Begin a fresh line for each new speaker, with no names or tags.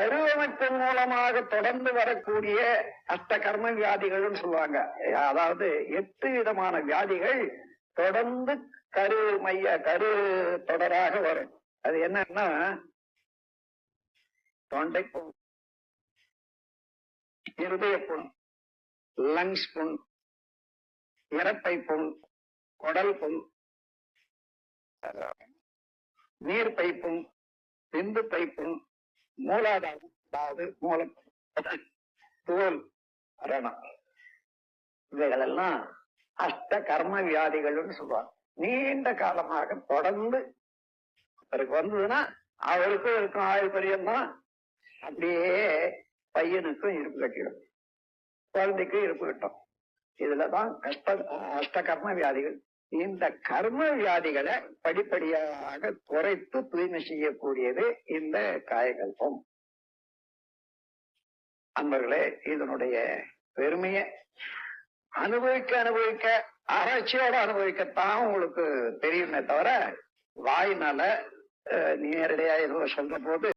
கருவமைப்பின் மூலமாக தொடர்ந்து வரக்கூடிய அஷ்ட கர்ம வியாதிகள்னு சொல்லுவாங்க. அதாவது எட்டு விதமான வியாதிகள் தொடர்ந்து கரு மைய கரு தொடராக வரும். அது என்னன்னா தொண்டை புண் இருதய புண் லங்ஸ் புண் இறப்பை புண் குடல் புண் நீர் பைப்பும் விந்து பைப்பும் மூலாதாரம் அதாவது மூலம் தோல் ரணம் இவைகளெல்லாம் அஷ்ட கர்ம வியாதிகள்னு சொல்லுவாங்க. நீண்ட காலமாக தொடர்ந்து அவருக்கு வந்ததுன்னா அவருக்கும் இருக்கும் ஆயுள் பரியம்தான் அப்படியே பையனுக்கும் இருப்பு கட்டிடும். குழந்தைக்கும் இருப்பு கட்டும். இதுலதான் கஷ்ட அஷ்ட கர்ம வியாதிகள் இந்த கர்ம வியாதிகளை படிப்படியாக குறைத்து தூய்மை செய்யக்கூடியது இந்த காயகல்பம். அன்பர்களே இதனுடைய பெருமையை அனுபவிக்க அனுபவிக்க ஆராய்ச்சியோட அனுபவிக்கத்தான் உங்களுக்கு தெரியுமே தவிர வாயினால நேரடியா எதுவும் சொல்ற போது